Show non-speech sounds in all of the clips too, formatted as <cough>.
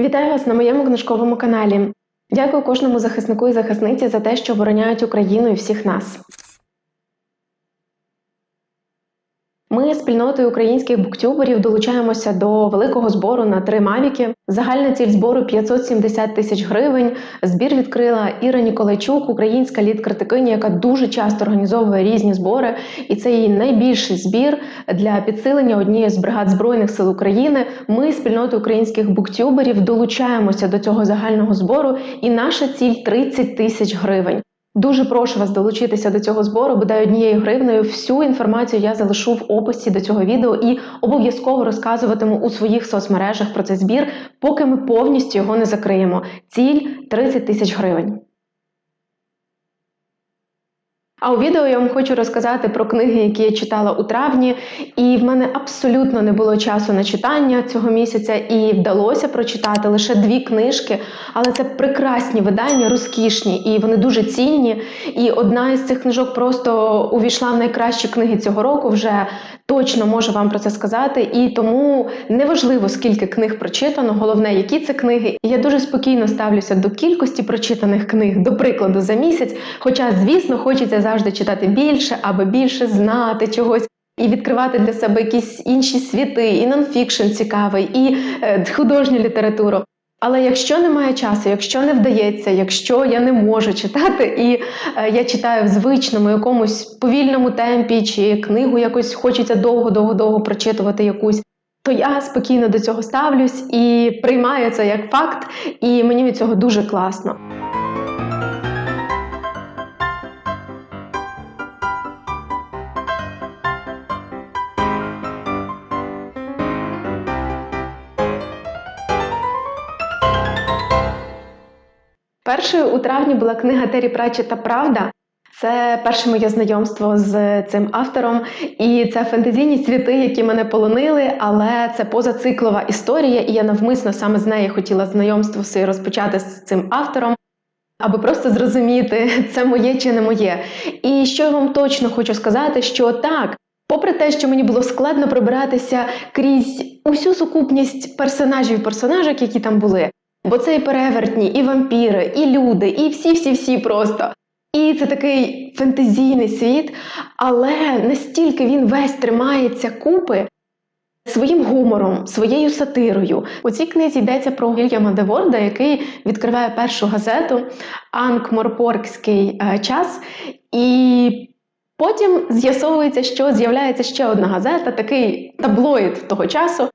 Вітаю вас на моєму книжковому каналі. Дякую кожному захиснику і захисниці за те, що обороняють Україну і всіх нас. Ми спільнотою українських буктюберів долучаємося до великого збору на три мавіки. Загальна ціль збору 570 тисяч гривень. Збір відкрила Іра Ніколайчук, українська літкритикиня, яка дуже часто організовує різні збори. І це її найбільший збір для підсилення однієї з бригад збройних сил України. Ми спільнотою українських буктюберів долучаємося до цього загального збору, і наша ціль 30 тисяч гривень. Дуже прошу вас долучитися до цього збору, бодай однією гривнею. Всю інформацію я залишу в описі до цього відео і обов'язково розказуватиму у своїх соцмережах про цей збір, поки ми повністю його не закриємо. Ціль 30 тисяч гривень. А у відео я вам хочу розказати про книги, які я читала у травні, і в мене абсолютно не було часу на читання цього місяця, і вдалося прочитати лише дві книжки, але це прекрасні видання, розкішні, і вони дуже цінні. І одна із цих книжок просто увійшла в найкращі книги цього року. Вже точно можу вам про це сказати. І тому неважливо, скільки книг прочитано, головне, які це книги. І я дуже спокійно ставлюся до кількості прочитаних книг, до прикладу, за місяць. Хоча, звісно, хочеться завжди читати більше, аби більше знати чогось. І відкривати для себе якісь інші світи, і нонфікшн цікавий, і е, художню літературу. Але якщо немає часу, якщо не вдається, якщо я не можу читати, і е, я читаю в звичному якомусь повільному темпі, чи книгу якось хочеться довго-довго-довго прочитувати якусь, то я спокійно до цього ставлюсь і приймаю це як факт, і мені від цього дуже класно. Першою у травні була книга Террі Пратчета Правда. Це перше моє знайомство з цим автором, і це фентезійні світи, які мене полонили, але це позациклова історія, і я навмисно саме з неї хотіла знайомство своє розпочати з цим автором, аби просто зрозуміти, <laughs> це моє чи не моє. І що я вам точно хочу сказати, що так, попри те, що мені було складно пробиратися крізь усю сукупність персонажів і персонажок, які там були. Бо це і перевертні, і вампіри, і люди, і всі-всі-всі просто. І це такий фентезійний світ, але настільки він весь тримається купи своїм гумором, своєю сатирою. У цій книзі йдеться про Вільяма Деворда, який відкриває першу газету Анкморпоркський е, час. І потім з'ясовується, що з'являється ще одна газета, такий таблоїд того часу.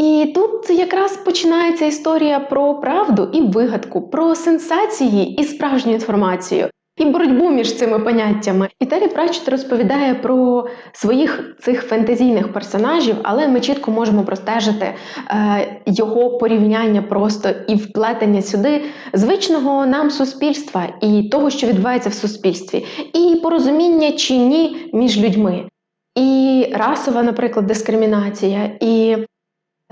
І тут якраз починається історія про правду і вигадку, про сенсації і справжню інформацію, і боротьбу між цими поняттями. І Террі Пратчет розповідає про своїх цих фентезійних персонажів, але ми чітко можемо простежити е, його порівняння просто і вплетення сюди звичного нам суспільства і того, що відбувається в суспільстві, і порозуміння чи ні між людьми. І расова, наприклад, дискримінація, і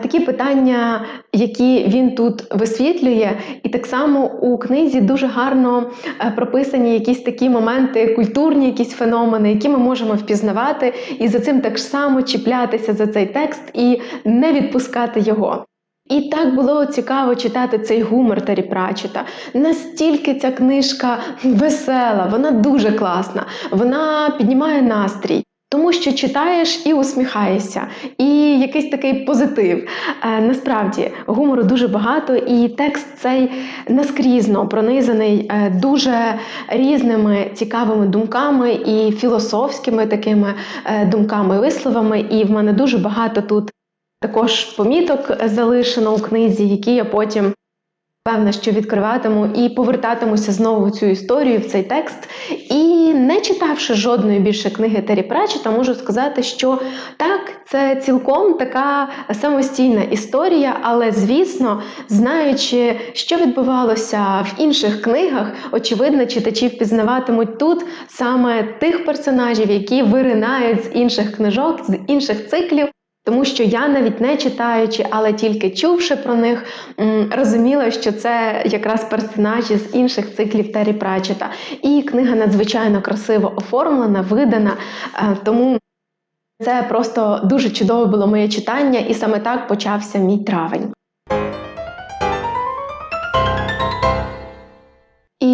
Такі питання, які він тут висвітлює, і так само у книзі дуже гарно е, прописані якісь такі моменти, культурні, якісь феномени, які ми можемо впізнавати, і за цим так само чіплятися за цей текст і не відпускати його. І так було цікаво читати цей гумор Террі Прачета. Настільки ця книжка весела, вона дуже класна, вона піднімає настрій. Тому що читаєш і усміхаєшся, і якийсь такий позитив. Е, насправді гумору дуже багато, і текст цей наскрізно пронизаний е, дуже різними цікавими думками і філософськими такими е, думками, висловами. І в мене дуже багато тут також поміток залишено у книзі, які я потім Певна, що відкриватиму і повертатимуся знову в цю історію, в цей текст. І не читавши жодної більше книги Террі Прачета, можу сказати, що так, це цілком така самостійна історія, але, звісно, знаючи, що відбувалося в інших книгах, очевидно, читачі впізнаватимуть тут саме тих персонажів, які виринають з інших книжок, з інших циклів. Тому що я навіть не читаючи, але тільки чувши про них, розуміла, що це якраз персонажі з інших циклів Террі Прачета. І книга надзвичайно красиво оформлена, видана. Е, тому це просто дуже чудове було моє читання, і саме так почався мій травень.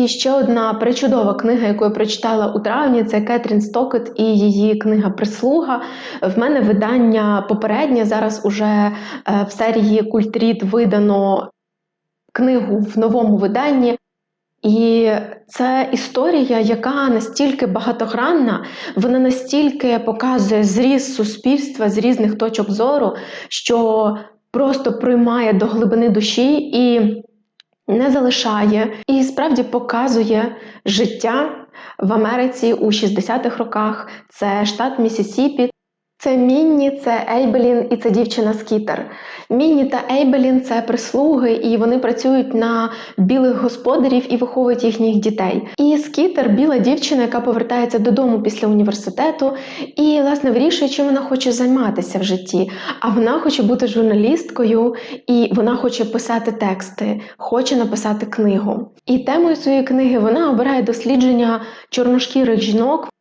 І ще одна причудова книга, яку я прочитала у травні, це Кетрін Стокет і її книга Прислуга. В мене видання попереднє. Зараз уже е, в серії Культріт видано книгу в новому виданні. І це історія, яка настільки багатогранна, вона настільки показує зріз суспільства з різних точок зору, що просто приймає до глибини душі і не залишає, і справді показує життя в Америці у 60-х роках. Це штат Місісіпі. Це Мінні, це Ейбелін і це дівчина Скітер. Мінні та Ейбелін це прислуги, і вони працюють на білих господарів і виховують їхніх дітей. І Скітер біла дівчина, яка повертається додому після університету, і власне вирішує, чим вона хоче займатися в житті. А вона хоче бути журналісткою, і вона хоче писати тексти, хоче написати книгу. І темою своєї книги вона обирає дослідження чорношкірих жінок.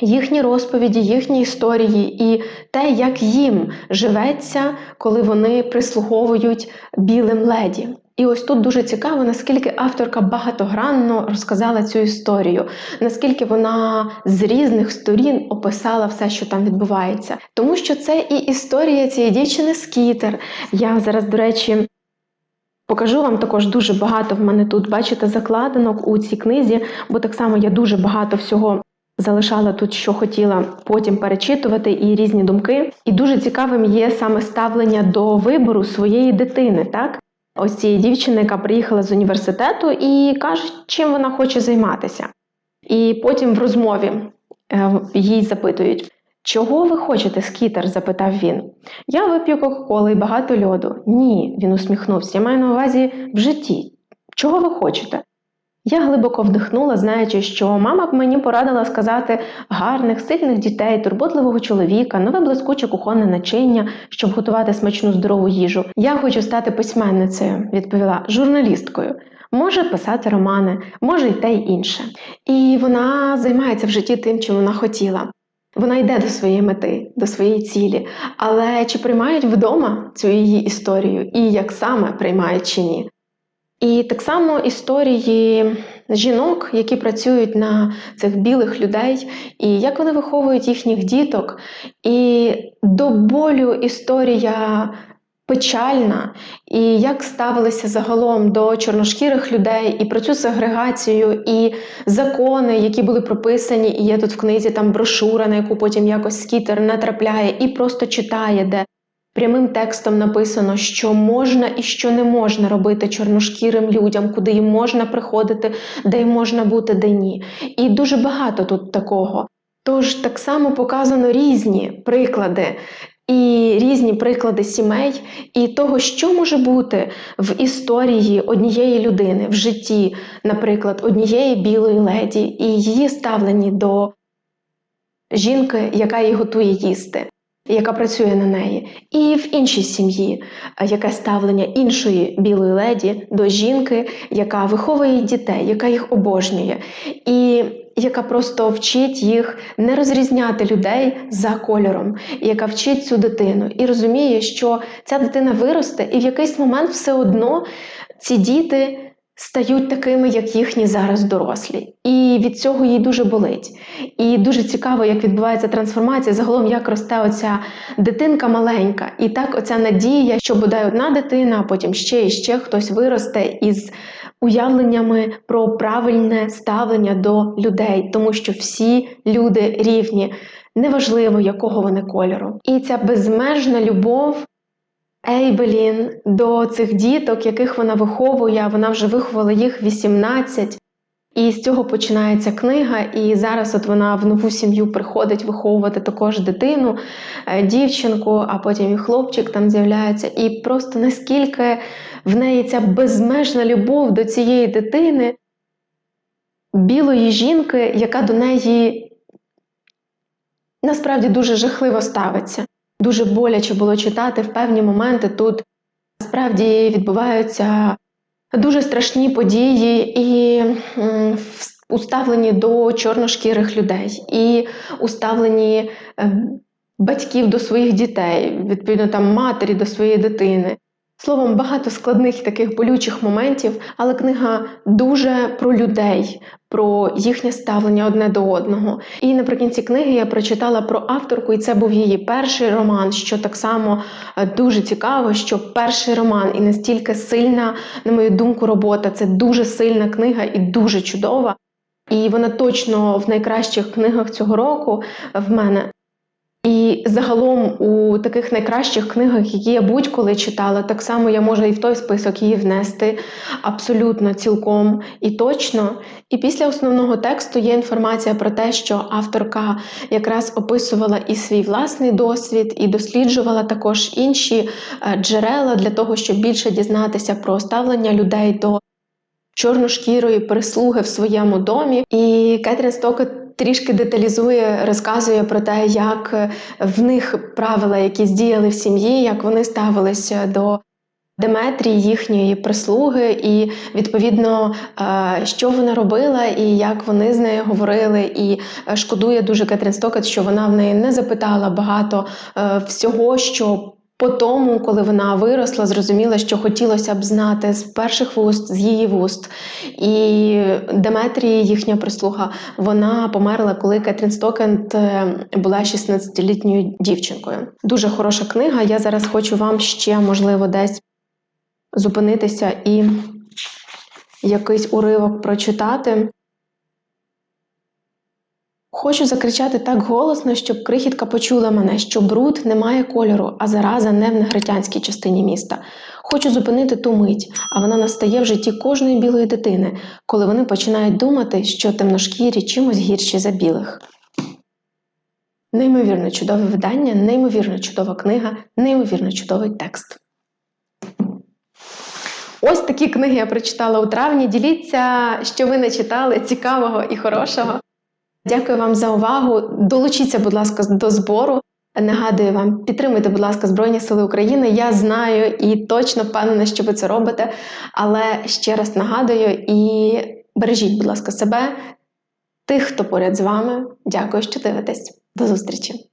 Їхні розповіді, їхні історії і те, як їм живеться, коли вони прислуговують білим леді. І ось тут дуже цікаво, наскільки авторка багатогранно розказала цю історію, наскільки вона з різних сторін описала все, що там відбувається. Тому що це і історія цієї дівчини Скітер. Я зараз, до речі, покажу вам також дуже багато в мене тут, бачите, закладинок у цій книзі, бо так само я дуже багато всього залишала тут, що хотіла потім перечитувати, і різні думки. І дуже цікавим є саме ставлення до вибору своєї дитини, так? Ось цієї дівчини, яка приїхала з університету, і каже, чим вона хоче займатися. І потім в розмові е, їй запитують. Чого ви хочете, скітер? запитав він. Я вип'ю Кока-Коли і багато льоду. Ні, він усміхнувся. Я маю на увазі в житті. Чого ви хочете? Я глибоко вдихнула, знаючи, що мама б мені порадила сказати гарних, сильних дітей, турботливого чоловіка, нове блискуче кухонне начиння, щоб готувати смачну здорову їжу. Я хочу стати письменницею, відповіла журналісткою. Може писати романи, може й те й інше. І вона займається в житті тим, чим вона хотіла. Вона йде до своєї мети, до своєї цілі. Але чи приймають вдома цю її історію, і як саме приймають чи ні? І так само історії жінок, які працюють на цих білих людей, і як вони виховують їхніх діток. І до болю історія печальна, і як ставилися загалом до чорношкірих людей, і про цю сегрегацію, і закони, які були прописані, і є тут в книзі там брошура, на яку потім якось скітер натрапляє і просто читає, де Прямим текстом написано, що можна і що не можна робити чорношкірим людям, куди їм можна приходити, де їм можна бути, де ні. І дуже багато тут такого. Тож так само показано різні приклади. І різні приклади сімей, і того, що може бути в історії однієї людини в житті, наприклад, однієї білої леді, і її ставлені до жінки, яка їй готує їсти яка працює на неї, і в іншій сім'ї е, яке ставлення іншої білої леді до жінки, яка виховує дітей, яка їх обожнює, і яка просто вчить їх не розрізняти людей за кольором, яка вчить цю дитину і розуміє, що ця дитина виросте, і в якийсь момент все одно ці діти стають такими, як їхні зараз дорослі. І від цього їй дуже болить. І дуже цікаво, як відбувається трансформація, загалом як росте оця дитинка маленька. І так оця надія, що бодай одна дитина, а потім ще і ще хтось виросте із уявленнями про правильне ставлення до людей, тому що всі люди рівні. Неважливо, якого вони кольору. І ця безмежна любов Ейбелін до цих діток, яких вона виховує, вона вже виховала їх 18. І з цього починається книга, і зараз от вона в нову сім'ю приходить виховувати також дитину, е, дівчинку, а потім і хлопчик там з'являється. І просто наскільки в неї ця безмежна любов до цієї дитини, білої жінки, яка до неї насправді дуже жахливо ставиться. Дуже боляче було читати в певні моменти тут насправді відбуваються дуже страшні події і уставлені до чорношкірих людей, і уставлені ем, батьків до своїх дітей, відповідно там матері до своєї дитини. Словом, багато складних таких болючих моментів, але книга дуже про людей, про їхнє ставлення одне до одного. І наприкінці книги я прочитала про авторку, і це був її перший роман, що так само е, дуже цікаво, що перший роман і настільки сильна, на мою думку, робота. Це дуже сильна книга і дуже чудова. І вона точно в найкращих книгах цього року в мене. І загалом у таких найкращих книгах, які я будь-коли читала, так само я можу і в той список її внести абсолютно цілком і точно. І після основного тексту є інформація про те, що авторка якраз описувала і свій власний досвід, і досліджувала також інші е, джерела для того, щоб більше дізнатися про ставлення людей до чорношкірої прислуги в своєму домі. І Кетрін Стокет трішки деталізує, розказує про те, як в них правила, які діяли в сім'ї, як вони ставилися до. Деметрії їхньої прислуги, і відповідно, е, що вона робила, і як вони з нею говорили. І е, шкодує дуже Кетрін Стокет, що вона в неї не запитала багато е, всього, що по тому, коли вона виросла, зрозуміла, що хотілося б знати з перших вуст, з її вуст. І Деметрії, їхня прислуга, вона померла, коли Кетрін Стокент е, була 16-літньою дівчинкою. Дуже хороша книга. Я зараз хочу вам ще, можливо, десь зупинитися і якийсь уривок прочитати. Хочу закричати так голосно, щоб крихітка почула мене, що бруд не має кольору, а зараза не в негритянській частині міста. Хочу зупинити ту мить, а вона настає в житті кожної білої дитини, коли вони починають думати, що темношкірі чимось гірші за білих. Неймовірно чудове видання, неймовірно чудова книга, неймовірно чудовий текст. Ось такі книги я прочитала у травні. Діліться, що ви не читали, цікавого і хорошого. Дякую вам за увагу. Долучіться, будь ласка, до збору. Нагадую вам, підтримуйте, будь ласка, Збройні Сили України. Я знаю і точно впевнена, що ви це робите. Але ще раз нагадую і бережіть, будь ласка, себе, тих, хто поряд з вами. Дякую, що дивитесь. До зустрічі!